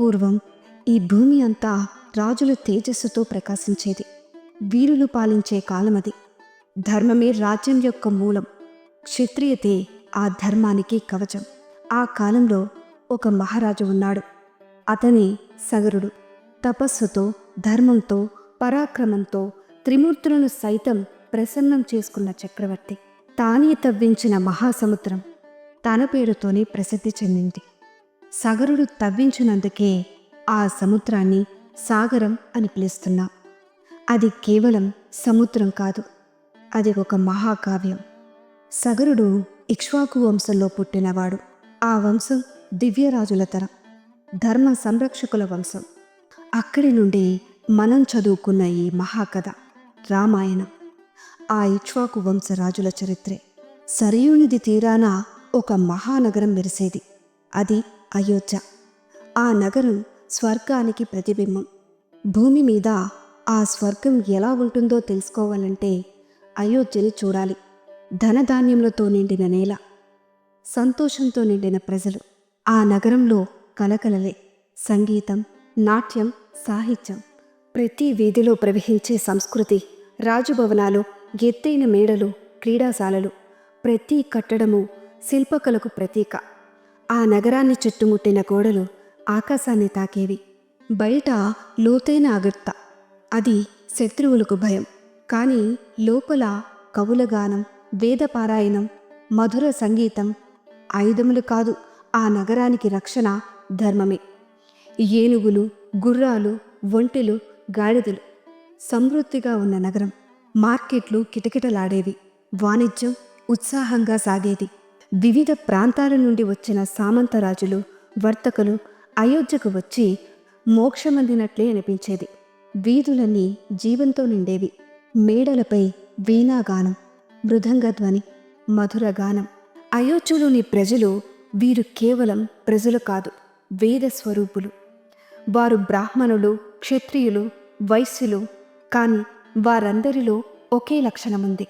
పూర్వం ఈ భూమి అంతా రాజుల తేజస్సుతో ప్రకాశించేది. వీరులు పాలించే కాలమది. ధర్మమే రాజ్యం యొక్క మూలం. క్షత్రియతే ఆ ధర్మానికి కవచం. ఆ కాలంలో ఒక మహారాజు ఉన్నాడు. అతని సగరుడు. తపస్సుతో ధర్మంతో పరాక్రమంతో త్రిమూర్తులను సైతం ప్రసన్నం చేసుకున్న చక్రవర్తి. తానే తవ్వించిన మహాసముద్రం తన పేరుతోనే ప్రసిద్ధి చెందింది. సగరుడు తవ్వించినందుకే ఆ సముద్రాన్ని సాగరం అని పిలుస్తున్నాం. అది కేవలం సముద్రం కాదు అది ఒక మహాకావ్యం. సగరుడు ఇక్ష్వాకు వంశంలో పుట్టినవాడు. ఆ వంశం దివ్యరాజుల తరం ధర్మ సంరక్షకుల వంశం. అక్కడి నుండి మనం చదువుకున్న ఈ మహాకథ రామాయణం. ఆ ఇక్ష్వాకు వంశ రాజుల చరిత్రే. సరయునిది తీరాన ఒక మహానగరం మెరిసేది. అది అయోధ్య. ఆ నగరం స్వర్గానికి ప్రతిబింబం. భూమి మీద ఆ స్వర్గం ఎలా ఉంటుందో తెలుసుకోవాలంటే అయోధ్యని చూడాలి. ధనధాన్యములతో నిండిన నేల సంతోషంతో నిండిన ప్రజలు. ఆ నగరంలో కలకలలే. సంగీతం నాట్యం సాహిత్యం ప్రతి వీధిలో ప్రవహించే సంస్కృతి రాజభవనాలు ఎత్తైన మేడలు క్రీడాశాలలు ప్రతి కట్టడము శిల్పకళకు ప్రతీక. ఆ నగరాన్ని చుట్టుముట్టిన గోడలు ఆకాశాన్ని తాకేవి. బయట లోతైన అగర్త. అది శత్రువులకు భయం. కానీ లోపల కవులగానం వేదపారాయణం మధుర సంగీతం ఆయుధములు కాదు. ఆ నగరానికి రక్షణ ధర్మమే. ఏనుగులు గుర్రాలు ఒంటెలు గాడిదలు సమృద్ధిగా ఉన్న నగరం. మార్కెట్లు కిటకిటలాడేవి. వాణిజ్యం ఉత్సాహంగా సాగేది. వివిధ ప్రాంతాల నుండి వచ్చిన సామంతరాజులు వర్తకులు అయోధ్యకు వచ్చి మోక్షమందినట్లే అనిపించేది. వీధులన్నీ జీవంతో నిండేవి. మేడలపై వీణాగానం మృదంగధ్వని మధురగానం అయోధ్యలోని ప్రజలు వీరు కేవలం ప్రజలు కాదు వేద స్వరూపులు. వారు బ్రాహ్మణులు క్షత్రియులు వైశ్యులు కానీ వారందరిలో ఒకే లక్షణముంది.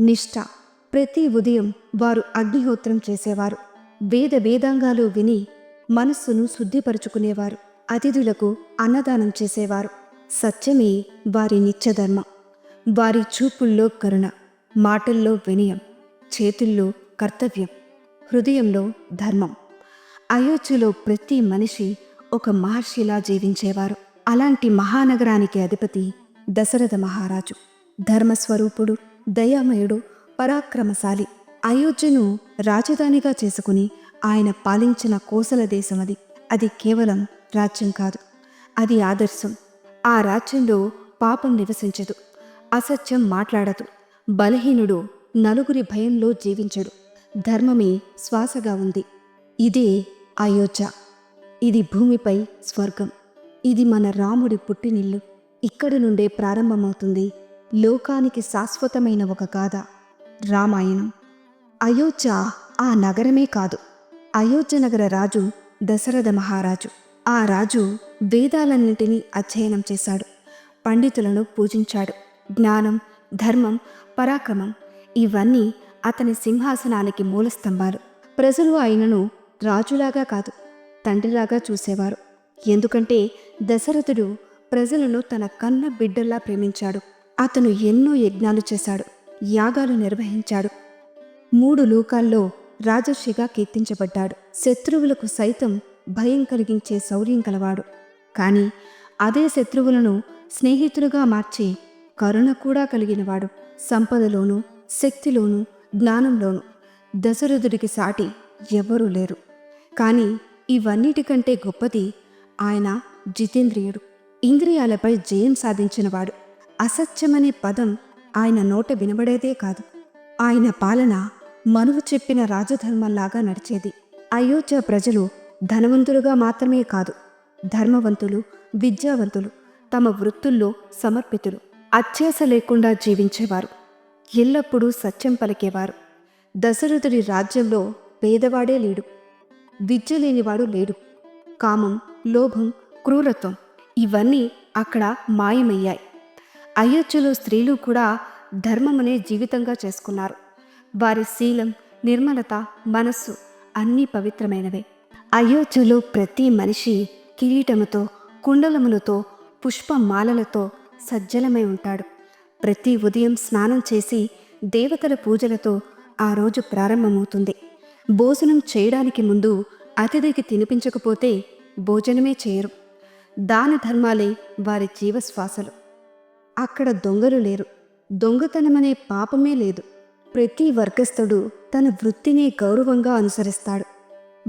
నిష్ఠ. ప్రతి ఉదయం వారు అగ్నిహోత్రం చేసేవారు. వేద వేదాంగాలు విని మనస్సును శుద్ధిపరుచుకునేవారు. అతిథులకు అన్నదానం చేసేవారు. సత్యమే వారి నిత్యధర్మం. వారి చూపుల్లో కరుణ మాటల్లో వినయం చేతుల్లో కర్తవ్యం హృదయంలో ధర్మం. అయోధ్యలో ప్రతి మనిషి ఒక మహర్షిలా జీవించేవారు. అలాంటి మహానగరానికి అధిపతి దశరథ మహారాజు. ధర్మస్వరూపుడు దయామయుడు పరాక్రమశాలి. అయోధ్యను రాజధానిగా చేసుకుని ఆయన పాలించిన కోసల దేశం అది. అది కేవలం రాజ్యం కాదు. అది ఆదర్శం. ఆ రాజ్యంలో పాపం నివసించదు. అసత్యం మాట్లాడదు. బలహీనుడు నలుగురి భయంలో జీవించడు. ధర్మమే శ్వాసగా ఉంది. ఇదే అయోధ్య. ఇది భూమిపై స్వర్గం. ఇది మన రాముడి పుట్టినిల్లు. ఇక్కడి నుండే ప్రారంభమవుతుంది లోకానికి శాశ్వతమైన ఒక గాథ. రామాయణం. అయోధ్య ఆ నగరమే కాదు. అయోధ్య నగర రాజు దశరథ మహారాజు. ఆ రాజు వేదాలన్నింటినీ అధ్యయనం చేశాడు. పండితులను పూజించాడు. జ్ఞానం ధర్మం పరాక్రమం ఇవన్నీ అతని సింహాసనానికి మూలస్తంభాలు. ప్రజలు ఆయనను రాజులాగా కాదు తండ్రిలాగా చూసేవారు. ఎందుకంటే దశరథుడు ప్రజలను తన కన్న బిడ్డల్లా ప్రేమించాడు. అతను ఎన్నో యజ్ఞాలు చేశాడు. యాగాలు నిర్వహించాడు. మూడు లోకాల్లో రాజర్షిగా కీర్తించబడ్డాడు. శత్రువులకు సైతం భయం కలిగించే శౌర్యం కలవాడు కానీ అదే శత్రువులను స్నేహితులుగా మార్చి కరుణ కూడా కలిగినవాడు. సంపదలోనూ శక్తిలోనూ జ్ఞానంలోనూ దశరథుడికి సాటి ఎవరూ లేరు. కానీ ఇవన్నిటికంటే గొప్పది ఆయన జితేంద్రియుడు. ఇంద్రియాలపై జయం సాధించినవాడు. అసత్యమనే పదం ఆయన నోట వినబడేదే కాదు. ఆయన పాలన మనువు చెప్పిన రాజధర్మంలాగా నడిచేది. అయోధ్య ప్రజలు ధనవంతులుగా మాత్రమే కాదు ధర్మవంతులు విద్యావంతులు తమ వృత్తుల్లో సమర్పితులు అత్యాస లేకుండా జీవించేవారు ఎల్లప్పుడూ సత్యం పలికేవారు. దశరథుడి రాజ్యంలో పేదవాడే లేడు విద్య లేనివాడు లేడు. కామం లోభం క్రూరత్వం ఇవన్నీ అక్కడ మాయమయ్యాయి. అయోధ్యలో స్త్రీలు కూడా ధర్మమునే జీవితంగా చేసుకున్నారు. వారి శీలం నిర్మలత మనస్సు అన్నీ పవిత్రమైనవే. అయోధ్యలో ప్రతి మనిషి కిరీటముతో కుండలములతో పుష్పమాలలతో సజ్జలమై ఉంటాడు. ప్రతి ఉదయం స్నానం చేసి దేవతల పూజలతో ఆ రోజు ప్రారంభమవుతుంది. భోజనం చేయడానికి ముందు అతిథికి తినిపించకపోతే భోజనమే చేయరు. దాన ధర్మాలే వారి జీవశ్వాసలు. అక్కడ దొంగలు లేరు. దొంగతనమనే పాపమే లేదు. ప్రతి వర్గస్థుడు తన వృత్తిని గౌరవంగా అనుసరిస్తాడు.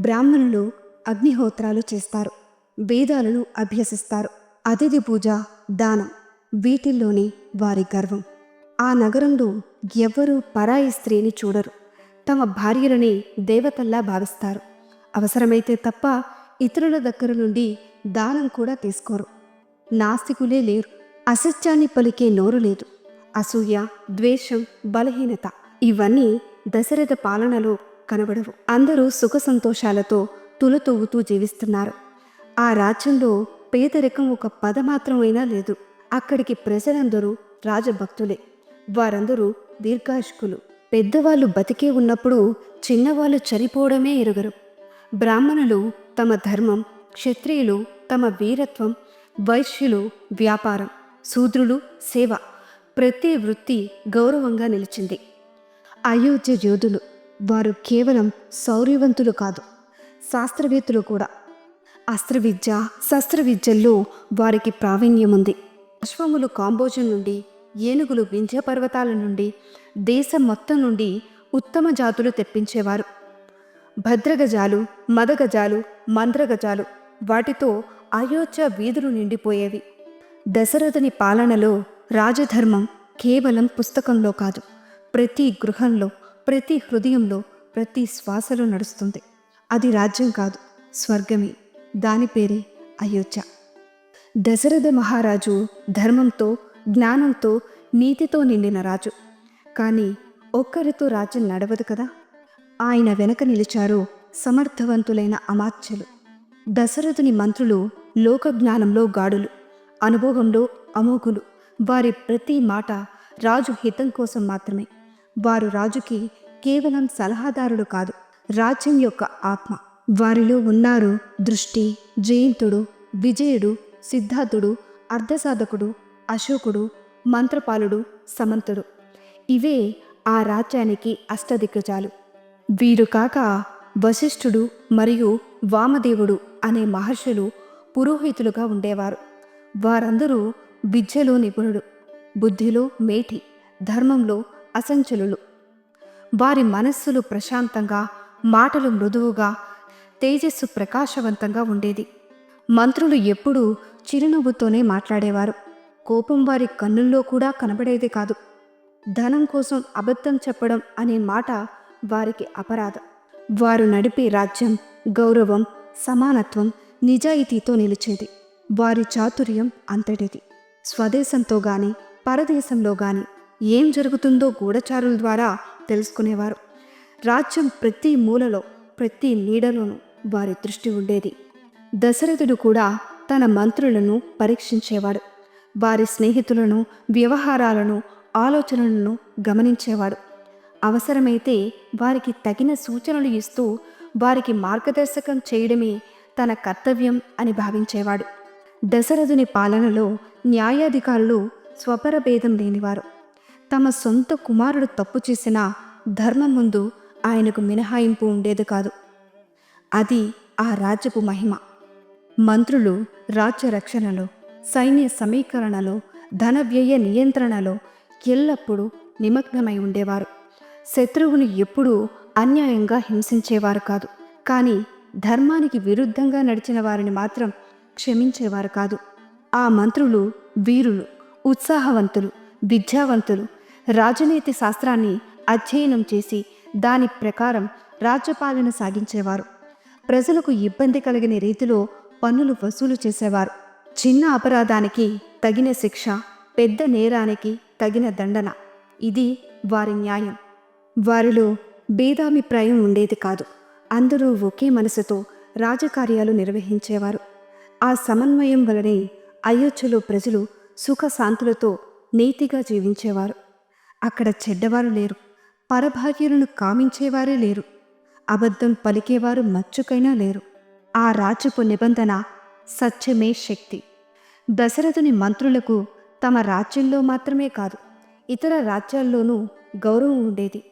బ్రాహ్మణులు అగ్నిహోత్రాలు చేస్తారు. వేదాలను అభ్యసిస్తారు. అతిథి పూజ దానం. వీటిల్లోనే వారి గర్వం. ఆ నగరంలో ఎవ్వరూ పరాయి స్త్రీని చూడరు. తమ భార్యలని దేవతల్లా భావిస్తారు. అవసరమైతే తప్ప ఇతరుల దగ్గర నుండి దానం కూడా తీసుకోరు. నాస్తికులే లేరు. అసత్యాన్ని పలికే నోరు లేదు. అసూయ ద్వేషం బలహీనత ఇవన్నీ దశరథ పాలనలో కనబడవు. అందరూ సుఖ సంతోషాలతో తులతొవ్వుతూ జీవిస్తున్నారు. ఆ రాజ్యంలో పేదరికం ఒక పదమాత్రమైనా లేదు. అక్కడికి ప్రజలందరూ రాజభక్తులే. వారందరూ దీర్ఘాయుష్కులు. పెద్దవాళ్ళు బతికే ఉన్నప్పుడు చిన్నవాళ్ళు చనిపోవడమే ఎరుగరు. బ్రాహ్మణులు తమ ధర్మం క్షత్రియులు తమ వీరత్వం వైశ్యులు వ్యాపారం. శూద్రులు సేవ ప్రతి వృత్తి గౌరవంగా నిలిచింది. అయోధ్య యోధులు వారు కేవలం శౌర్యవంతులు కాదు శాస్త్రవేత్తలు కూడా. అస్త్రవిద్య శస్త్రవిద్యల్లో వారికి ప్రావీణ్యం ఉంది అశ్వములు కాంబోజం నుండి ఏనుగులు వింధ్య పర్వతాల నుండి దేశం మొత్తం నుండి ఉత్తమ జాతులు తెప్పించేవారు. భద్రగజాలు మదగజాలు మంద్రగజాలు వాటితో అయోధ్య వీధులు నిండిపోయేవి. దశరథుని పాలనలో రాజధర్మం కేవలం పుస్తకంలో కాదు ప్రతి గృహంలో ప్రతి హృదయంలో ప్రతి శ్వాసలో నడుస్తుంది. అది రాజ్యం కాదు స్వర్గమే. దాని పేరే అయోధ్య. దశరథ మహారాజు ధర్మంతో జ్ఞానంతో నీతితో నిండిన రాజు. కానీ ఒక్కరితో రాజ్యం నడవదు కదా? ఆయన వెనక నిలిచారు సమర్థవంతులైన అమాత్యులు. దశరథుని మంత్రులు లోకజ్ఞానంలో గాడులు. అనుభవంలో అమోఘులు. వారి ప్రతి మాట రాజు హితం కోసం మాత్రమే. వారు రాజుకి కేవలం సలహాదారులు కాదు రాజ్యం యొక్క ఆత్మ. వారిలో ఉన్నారు దృష్టి జయంతుడు విజయుడు సిద్ధార్థుడు అర్ధసాధకుడు అశోకుడు మంత్రపాలుడు సమంతుడు. ఇవే ఆ రాజ్యానికి అష్టదిగ్గజాలు. వీరు కాక వశిష్ఠుడు మరియు వామదేవుడు అనే మహర్షులు పురోహితులుగా ఉండేవారు. వారందరూ విద్యలో నిపుణుడు బుద్ధిలో మేటి ధర్మంలో అసంచలులు. వారి మనస్సులు ప్రశాంతంగా మాటలు మృదువుగా తేజస్సు ప్రకాశవంతంగా ఉండేది. మంత్రులు ఎప్పుడూ చిరునవ్వుతోనే మాట్లాడేవారు. కోపం వారి కన్నుల్లో కూడా కనబడేది కాదు. ధనం కోసం అబద్ధం చెప్పడం అనే మాట వారికి అపరాధం. వారు నడిపే రాజ్యం గౌరవం సమానత్వం నిజాయితీతో నిలిచేది. వారి చాతుర్యం అంతటిది. స్వదేశంతో గాని పరదేశంలో గాని ఏం జరుగుతుందో గూఢచారుల ద్వారా తెలుసుకునేవారు. రాజ్యం ప్రతి మూలలో ప్రతి నీడలోనూ వారి దృష్టి ఉండేది. దశరథుడు కూడా తన మంత్రులను పరీక్షించేవాడు. వారి స్నేహితులను వ్యవహారాలను ఆలోచనలను గమనించేవాడు. అవసరమైతే వారికి తగిన సూచనలు ఇస్తూ వారికి మార్గదర్శకం చేయడమే తన కర్తవ్యం అని భావించేవాడు. దశరథుని పాలనలో న్యాయాధికారులు స్వపరభేదం లేనివారు. తమ సొంత కుమారుడు తప్పు చేసినా ధర్మం ముందు ఆయనకు మినహాయింపు ఉండేది కాదు. అది ఆ రాజ్యపు మహిమ. మంత్రులు రాజ్య రక్షణలో సైన్య సమీకరణలో ధన వ్యయ నియంత్రణలో ఎల్లప్పుడూ నిమగ్నమై ఉండేవారు. శత్రువుని ఎప్పుడూ అన్యాయంగా హింసించేవారు కాదు. కానీ ధర్మానికి విరుద్ధంగా నడిచిన వారిని మాత్రం క్షమించేవారు కాదు. ఆ మంత్రులు వీరులు ఉత్సాహవంతులు విద్యావంతులు. రాజనీతి శాస్త్రాన్ని అధ్యయనం చేసి దాని ప్రకారం రాజ్యపాలన సాగించేవారు. ప్రజలకు ఇబ్బంది కలిగిన రీతిలో పన్నులు వసూలు చేసేవారు. చిన్న అపరాధానికి తగిన శిక్ష పెద్ద నేరానికి తగిన దండన. ఇది వారి న్యాయం. వారిలో భేదాభిప్రాయం ఉండేది కాదు. అందరూ ఒకే మనసుతో రాజకార్యాలు నిర్వహించేవారు. ఆ సమన్వయం వలనే అయోధ్యలో ప్రజలు సుఖశాంతులతో నీతిగా జీవించేవారు. అక్కడ చెడ్డవారు లేరు. పరభాగ్యులను కామించేవారే లేరు. అబద్ధం పలికేవారు మచ్చుకైనా లేరు. ఆ రాజ్యపు నిబంధన సత్యమే శక్తి. దశరథుని మంత్రులకు తమ రాజ్యంలో మాత్రమే కాదు ఇతర రాజ్యాల్లోనూ గౌరవం ఉండేది.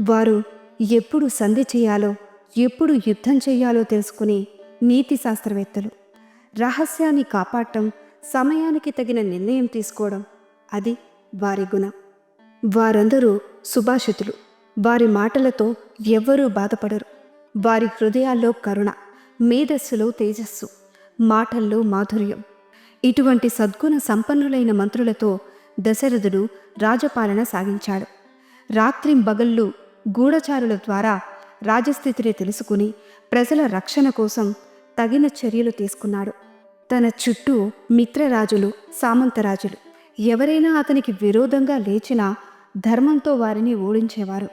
వారు ఎప్పుడు సంధి చేయాలో ఎప్పుడు యుద్ధం చేయాలో తెలుసుకునే నీతి శాస్త్రవేత్తలు రహస్యాన్ని కాపాడటం సమయానికి తగిన నిర్ణయం తీసుకోవడం అది వారి గుణం. వారందరూ సుభాషితులు. వారి మాటలతో ఎవ్వరూ బాధపడరు. వారి హృదయాల్లో కరుణ మేధస్సులో తేజస్సు మాటల్లో మాధుర్యం. ఇటువంటి సద్గుణ సంపన్నులైన మంత్రులతో దశరథుడు రాజపాలన సాగించాడు. రాత్రింబగళ్ళు గూఢచారుల ద్వారా రాజస్థితిని తెలుసుకుని ప్రజల రక్షణ కోసం తగిన చర్యలు తీసుకున్నాడు. తన చుట్టూ మిత్రరాజులు సామంతరాజులు. ఎవరైనా అతనికి విరోధంగా లేచినా ధర్మంతో వారిని ఓడించేవారు.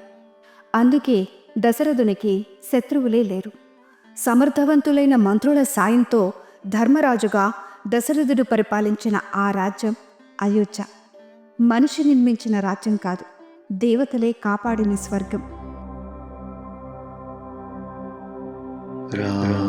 అందుకే దశరథునికి శత్రువులే లేరు. సమర్థవంతులైన మంత్రుల సాయంతో ధర్మరాజుగా దశరథుడు పరిపాలించిన ఆ రాజ్యం అయోధ్య. మనిషి నిర్మించిన రాజ్యం కాదు దేవతలే కాపాడిన స్వర్గం. రా